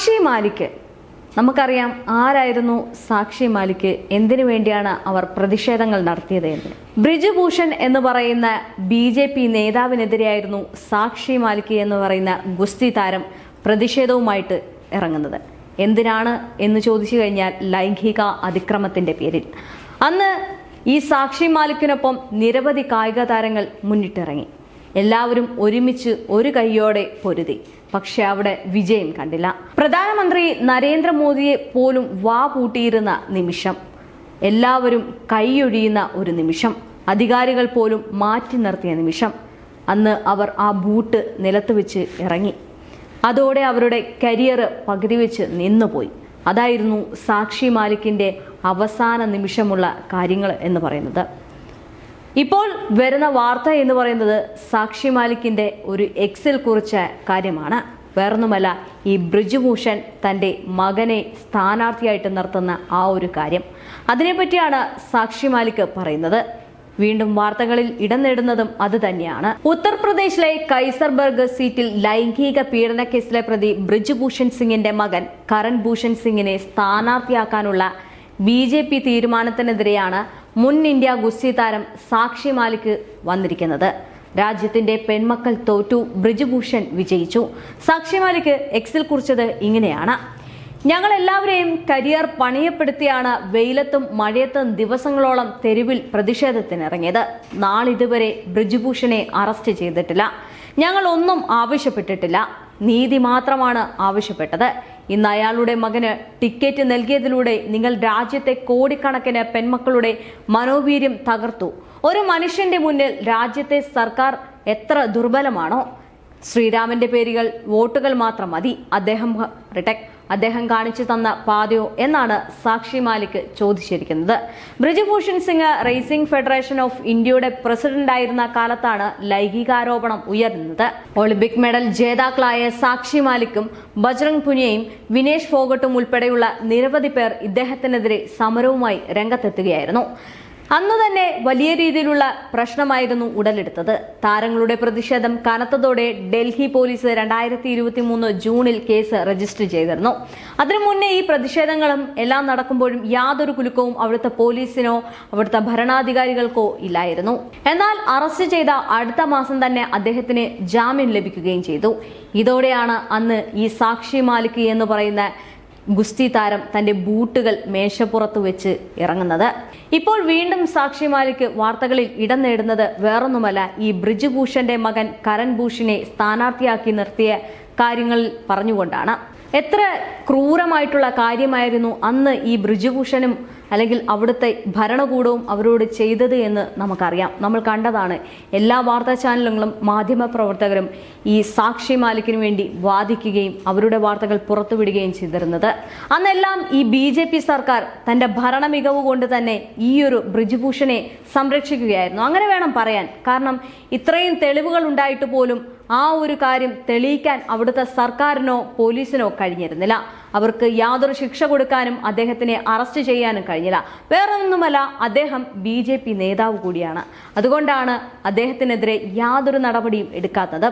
സാക്ഷി മാലിക്. നമുക്കറിയാം ആരായിരുന്നു സാക്ഷി മാലിക്? എന്തിനു വേണ്ടിയാണ് അവർ പ്രതിഷേധങ്ങൾ നടത്തിയത് എന്ന്. ബ്രിജുഭൂഷൺ എന്ന് പറയുന്ന ബി ജെ പി നേതാവിനെതിരെയായിരുന്നു സാക്ഷി മാലിക് എന്ന് പറയുന്ന ഗുസ്തി താരം പ്രതിഷേധവുമായിട്ട് ഇറങ്ങുന്നത്. എന്തിനാണ് എന്ന് ചോദിച്ചു കഴിഞ്ഞാൽ ലൈംഗിക അതിക്രമത്തിന്റെ പേരിൽ. അന്ന് ഈ സാക്ഷി മാലിക്കിനൊപ്പം നിരവധി കായിക താരങ്ങൾ മുന്നിട്ടിറങ്ങി. എല്ലാവരും ഒരുമിച്ച് ഒരു കൈയോടെ പൊരുതി. പക്ഷെ അവിടെ വിജയം കണ്ടില്ല. പ്രധാനമന്ത്രി നരേന്ദ്രമോദിയെ പോലും വാ പൂട്ടിയിരുന്ന നിമിഷം. എല്ലാവരും കൈയൊഴിയുന്ന ഒരു നിമിഷം. അധികാരികൾ പോലും മാറ്റി നിർത്തിയ നിമിഷം. അന്ന് അവർ ആ ബൂട്ട് നിലത്ത് വെച്ച് ഇറങ്ങി. അതോടെ അവരുടെ കരിയർ പകുതി വെച്ച് നിന്നുപോയി. അതായിരുന്നു സാക്ഷി മാലിക്കിന്റെ അവസാന നിമിഷമുള്ള കാര്യങ്ങൾ എന്ന് പറയുന്നത്. ഇപ്പോൾ വരുന്ന വാർത്ത എന്ന് പറയുന്നത് സാക്ഷി മാലിക്കിന്റെ ഒരു എക്സിൽ കുറിച്ച കാര്യമാണ്. വേറൊന്നുമല്ല ഈ ബ്രിജുഭൂഷൺ തന്റെ മകനെ സ്ഥാനാർത്ഥിയായിട്ട് നിർത്തുന്ന ആ ഒരു കാര്യം. അതിനെപ്പറ്റിയാണ് സാക്ഷി മാലിക് പറയുന്നത്. വീണ്ടും വാർത്തകളിൽ ഇടം നേടുന്നതും അത് തന്നെയാണ്. ഉത്തർപ്രദേശിലെ കൈസർബർഗ് സീറ്റിൽ ലൈംഗിക പീഡന കേസിലെ പ്രതി ബ്രിജുഭൂഷൺ സിംഗിന്റെ മകൻ കരൺ ഭൂഷൺ സിംഗിനെ സ്ഥാനാർത്ഥിയാക്കാനുള്ള ബി ജെ പി തീരുമാനത്തിനെതിരെയാണ് മുൻ ഇന്ത്യ ഗുസ്തി താരം സാക്ഷി മാലിക് വന്നിരിക്കുന്നത്. രാജ്യത്തിന്റെ പെൺമക്കൾ തോറ്റു ബ്രിജുഭൂഷൺ വിജയിച്ചു. സാക്ഷി മാലിക് എക്സിൽ കുറിച്ചത് ഇങ്ങനെയാണ്. ഞങ്ങൾ എല്ലാവരെയും കരിയർ പണിയപ്പെടുത്തിയാണ് വെയിലത്തും മഴയത്തും ദിവസങ്ങളോളം തെരുവിൽ പ്രതിഷേധത്തിനിറങ്ങിയത്. നാളിതുവരെ ബ്രിജുഭൂഷണെ അറസ്റ്റ് ചെയ്തിട്ടില്ല. ഞങ്ങൾ ഒന്നും ആവശ്യപ്പെട്ടിട്ടില്ല. നീതി മാത്രമാണ് ആവശ്യപ്പെട്ടത്. ഇന്ന് അയാളുടെ മകന് ടിക്കറ്റ് നൽകിയതിലൂടെ നിങ്ങൾ രാജ്യത്തെ കോടിക്കണക്കിന് പെൺമക്കളുടെ മനോവീര്യം തകർത്തു. ഒരു മനുഷ്യന്റെ മുന്നിൽ രാജ്യത്തെ സർക്കാർ എത്ര ദുർബലമാണോ? ശ്രീരാമന്റെ പേരുകൾ വോട്ടുകൾ മാത്രം മതി. അദ്ദേഹം റിട്ടക് അദ്ദേഹം കാണിച്ചു തന്ന പാതയോ എന്നാണ് സാക്ഷി മാലിക് ചോദിച്ചിരിക്കുന്നത്. Brijbhushan Singh wrestling federation of ഇന്ത്യയുടെ പ്രസിഡന്റായിരുന്ന കാലത്താണ് ലൈംഗികാരോപണം ഉയർന്നത്. ഒളിമ്പിക് മെഡൽ ജേതാക്കളായ സാക്ഷി മാലിക്കും ബജ്രംഗ് പുനിയയും വിനേഷ് ഫോഗട്ടും ഉൾപ്പെടെയുള്ള നിരവധി പേർ ഇദ്ദേഹത്തിനെതിരെ സമരവുമായി രംഗത്തെത്തുകയായിരുന്നു. അന്നു തന്നെ വലിയ രീതിയിലുള്ള പ്രശ്നമായിരുന്നു ഉടലെടുത്തത്. താരങ്ങളുടെ പ്രതിഷേധം കനത്തതോടെ ഡൽഹി പോലീസ് രണ്ടായിരത്തി ഇരുപത്തി മൂന്ന് ജൂണിൽ കേസ് രജിസ്റ്റർ ചെയ്തിരുന്നു. അതിനു മുന്നേ ഈ പ്രതിഷേധങ്ങളും എല്ലാം നടക്കുമ്പോഴും യാതൊരു കുലുക്കവും അവിടുത്തെ പോലീസിനോ അവിടുത്തെ ഭരണാധികാരികൾക്കോ ഇല്ലായിരുന്നു. എന്നാൽ അറസ്റ്റ് ചെയ്ത അടുത്ത മാസം തന്നെ അദ്ദേഹത്തിന് ജാമ്യം ലഭിക്കുകയും ചെയ്തു. ഇതോടെയാണ് അന്ന് ഈ സാക്ഷി മാലിക് എന്ന് പറയുന്ന ഗുസ്തി താരം തന്റെ ബൂട്ടുകൾ മേശപ്പുറത്ത് വെച്ച് ഇറങ്ങുന്നത്. ഇപ്പോൾ വീണ്ടും സാക്ഷി മാലിക് വാർത്തകളിൽ ഇടം നേടുന്നത് വേറൊന്നുമല്ല ഈ ബ്രിജുഭൂഷന്റെ മകൻ കരൺ ഭൂഷനെ സ്ഥാനാർത്ഥിയാക്കി നിർത്തിയ കാര്യങ്ങളിൽ പറഞ്ഞുകൊണ്ടാണ്. എത്ര ക്രൂരമായിട്ടുള്ള കാര്യമായിരുന്നു അന്ന് ഈ ബ്രിജുഭൂഷനും അല്ലെങ്കിൽ അവിടുത്തെ ഭരണകൂടവും അവരോട് ചെയ്തത് എന്ന് നമുക്കറിയാം. നമ്മൾ കണ്ടതാണ് എല്ലാ വാർത്താ ചാനലുകളും മാധ്യമപ്രവർത്തകരും ഈ സാക്ഷി മാലിക്കിന് വേണ്ടി വാദിക്കുകയും അവരുടെ വാർത്തകൾ പുറത്തുവിടുകയും ചെയ്തിരുന്നത്. അന്നെല്ലാം ഈ ബി ജെ പി സർക്കാർ തന്റെ ഭരണ മികവ് കൊണ്ട് തന്നെ ഈ ഒരു ബ്രിജുഭൂഷനെ സംരക്ഷിക്കുകയായിരുന്നു. അങ്ങനെ വേണം പറയാൻ. കാരണം ഇത്രയും തെളിവുകൾ ഉണ്ടായിട്ട് പോലും ആ ഒരു കാര്യം തെളിയിക്കാൻ അവിടുത്തെ സർക്കാരിനോ പോലീസിനോ കഴിഞ്ഞിരുന്നില്ല. അവർക്ക് യാതൊരു ശിക്ഷ കൊടുക്കാനും അദ്ദേഹത്തിനെ അറസ്റ്റ് ചെയ്യാനും കഴിഞ്ഞില്ല. വേറെ ഒന്നുമല്ല അദ്ദേഹം ബി ജെ പി നേതാവ് കൂടിയാണ്. അതുകൊണ്ടാണ് അദ്ദേഹത്തിനെതിരെ യാതൊരു നടപടിയും എടുക്കാത്തത്.